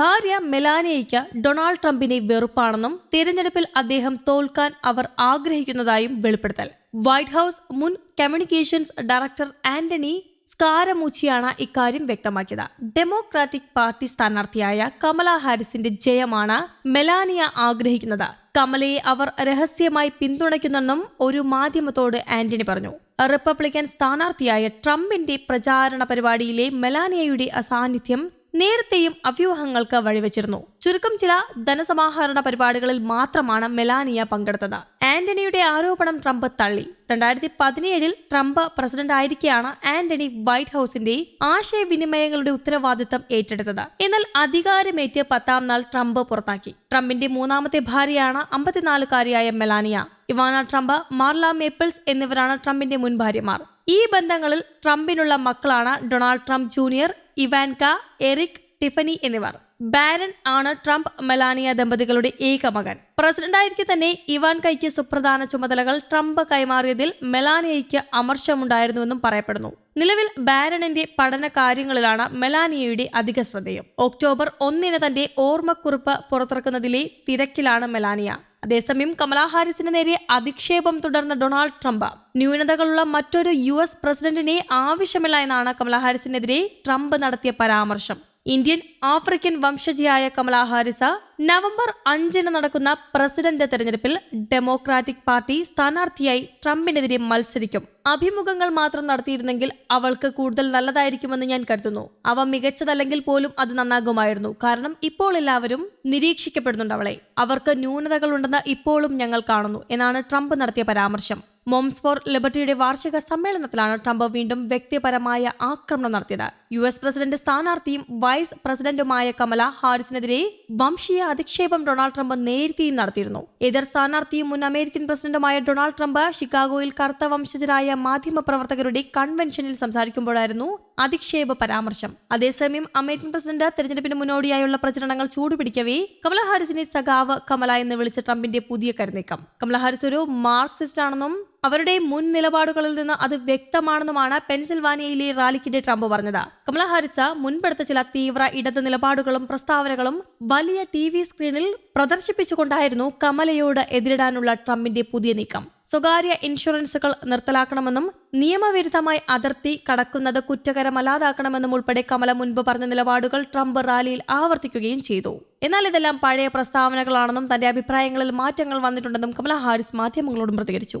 ഭാര്യ മെലാനിയയ്ക്ക് ഡൊണാൾഡ് ട്രംപിനെ വെറുപ്പാണെന്നും തിരഞ്ഞെടുപ്പിൽ അദ്ദേഹം തോൽക്കാൻ അവർ ആഗ്രഹിക്കുന്നതായും വെളിപ്പെടുത്തൽ. വൈറ്റ് ഹൌസ് മുൻ കമ്മ്യൂണിക്കേഷൻസ് ഡയറക്ടർ ആന്റണി സ്കാരമൂച്ചിയാണ് ഇക്കാര്യം വ്യക്തമാക്കിയത്. ഡെമോക്രാറ്റിക് പാർട്ടി സ്ഥാനാർത്ഥിയായ കമല ഹാരിസിന്റെ ജയമാണ് മെലാനിയ ആഗ്രഹിക്കുന്നത്. കമലയെ അവർ രഹസ്യമായി പിന്തുണയ്ക്കുന്നെന്നും ഒരു മാധ്യമത്തോട് ആന്റണി പറഞ്ഞു. റിപ്പബ്ലിക്കൻ സ്ഥാനാർത്ഥിയായ ട്രംപിന്റെ പ്രചാരണ പരിപാടിയിലെ മെലാനിയയുടെ അസാന്നിധ്യം നേരത്തെയും അവ്യൂഹങ്ങൾക്ക് വഴിവെച്ചിരുന്നു. ചുരുക്കം ചില ധനസമാഹരണ പരിപാടികളിൽ മാത്രമാണ് മെലാനിയ പങ്കെടുത്തത്. ആന്റണിയുടെ ആരോപണം ട്രംപ് തള്ളി. രണ്ടായിരത്തി പതിനേഴിൽ ട്രംപ് പ്രസിഡന്റ് ആയിരിക്കെയാണ് ആന്റണി വൈറ്റ് ഹൌസിന്റെ ആശയവിനിമയങ്ങളുടെ ഉത്തരവാദിത്തം ഏറ്റെടുത്തത്. എന്നാൽ അധികാരമേറ്റ് പത്താം നാൾ ട്രംപ് പുറത്താക്കി. ട്രംപിന്റെ മൂന്നാമത്തെ ഭാര്യയാണ് അമ്പത്തിനാലുകാരിയായ Melania. Ivana Trump Marla Maples എന്നിവരാണ് ട്രംപിന്റെ മുൻ ഭാര്യമാർ ഈ ബന്ധങ്ങളിൽ ട്രംപിനുള്ള മക്കളാണ് Donald Trump junior Ivanka Eric Tiffany എന്നിവർ. ബാരൻ ആണ് ട്രംപ് മെലാനിയ ദമ്പതികളുടെ ഏക മകൻ. പ്രസിഡന്റായിരിക്കെ തന്നെ ഇവാൻകയ്ക്ക് സുപ്രധാന ചുമതലകൾ ട്രംപ് കൈമാറിയതിൽ മെലാനിയയ്ക്ക് അമർഷമുണ്ടായിരുന്നുവെന്നും പറയപ്പെടുന്നു. നിലവിൽ ബാരണിന്റെ പഠന കാര്യങ്ങളിലാണ് മെലാനിയയുടെ അധിക ശ്രദ്ധയും. ഒക്ടോബർ ഒന്നിന് തന്റെ ഓർമ്മക്കുറിപ്പ് പുറത്തിറക്കുന്നതിലെ തിരക്കിലാണ് മെലാനിയ. അതേസമയം കമലാ ഹാരിസിന് നേരെ അധിക്ഷേപം തുടർന്ന ഡൊണാൾഡ് ട്രംപ്. ന്യൂനതകളുള്ള മറ്റൊരു യു എസ് പ്രസിഡന്റിനെ ആവശ്യമില്ല എന്നാണ് കമലാ ഹാരിസിനെതിരെ ട്രംപ് നടത്തിയ പരാമർശം. ഇന്ത്യൻ ആഫ്രിക്കൻ വംശജിയായ കമലാ ഹാരിസ നവംബർ അഞ്ചിന് നടക്കുന്ന പ്രസിഡന്റ് തെരഞ്ഞെടുപ്പിൽ ഡെമോക്രാറ്റിക് പാർട്ടി സ്ഥാനാർത്ഥിയായി ട്രംപിനെതിരെ മത്സരിക്കും. അഭിമുഖങ്ങൾ മാത്രം നടത്തിയിരുന്നെങ്കിൽ അവൾക്ക് കൂടുതൽ നല്ലതായിരിക്കുമെന്ന് ഞാൻ കരുതുന്നു. അവ മികച്ചതല്ലെങ്കിൽ പോലും അത് നന്നാകുമായിരുന്നു. കാരണം ഇപ്പോൾ എല്ലാവരും നിരീക്ഷിക്കപ്പെടുന്നുണ്ട് അവളെ. അവർക്ക് ന്യൂനതകളുണ്ടെന്ന് ഇപ്പോഴും ഞങ്ങൾ കാണുന്നു എന്നാണ് ട്രംപ് നടത്തിയ പരാമർശം. മോംസ് ഫോർ ലിബർട്ടിയുടെ വാർഷിക സമ്മേളനത്തിലാണ് ട്രംപ് വീണ്ടും വ്യക്തിപരമായ ആക്രമണം നടത്തിയത്. യു എസ് പ്രസിഡന്റ് സ്ഥാനാർത്ഥിയും വൈസ് പ്രസിഡന്റുമായ കമല ഹാരിസിനെതിരെ വംശീയ അധിക്ഷേപം ഡൊണാൾഡ് ട്രംപ് നേരത്തെയും നടത്തിയിരുന്നു. എതിർ സ്ഥാനാർത്ഥിയും മുൻ അമേരിക്കൻ പ്രസിഡന്റുമായ ഡൊണാൾഡ് ട്രംപ് ഷിക്കാഗോയിൽ കറുത്ത വംശജരായ മാധ്യമപ്രവർത്തകരുടെ കൺവെൻഷനിൽ സംസാരിക്കുമ്പോഴായിരുന്നു അധിക്ഷേപ പരാമർശം. അതേസമയം അമേരിക്കൻ പ്രസിഡന്റ് തെരഞ്ഞെടുപ്പിന് മുന്നോടിയായുള്ള പ്രചരണങ്ങൾ ചൂടുപിടിക്കവേ കമല ഹാരിസിനെ സഖാവ് കമല എന്ന് വിളിച്ച ട്രംപിന്റെ പുതിയ കരുനീക്കം. കമല ഹാരിസ് ഒരു മാർക്സിസ്റ്റ് ആണെന്നും അവരുടെ മുൻ നിലപാടുകളിൽ നിന്ന് അത് വ്യക്തമാണെന്നുമാണ് പെൻസിൽവാനിയയിലെ റാലിക്കിടെ ട്രംപ് പറഞ്ഞത്. കമല ഹാരിസ മുൻപെടുത്ത ചില തീവ്ര ഇടത് നിലപാടുകളും പ്രസ്താവനകളും വലിയ ടി വി സ്ക്രീനിൽ പ്രദർശിപ്പിച്ചുകൊണ്ടായിരുന്നു കമലയോട് എതിരിടാനുള്ള ട്രംപിന്റെ പുതിയ നീക്കം. സ്വകാര്യ ഇൻഷുറൻസുകൾ നിർത്തലാക്കണമെന്നും നിയമവിരുദ്ധമായി അതിർത്തി കടക്കുന്നത് കുറ്റകരമല്ലാതാക്കണമെന്നും ഉൾപ്പെടെ കമല മുൻപ് പറഞ്ഞ നിലപാടുകൾ ട്രംപ് റാലിയിൽ ആവർത്തിക്കുകയും ചെയ്തു. എന്നാൽ ഇതെല്ലാം പഴയ പ്രസ്താവനകളാണെന്നും തന്റെ അഭിപ്രായങ്ങളിൽ മാറ്റങ്ങൾ വന്നിട്ടുണ്ടെന്നും കമല ഹാരിസ് മാധ്യമങ്ങളോടും പ്രതികരിച്ചു.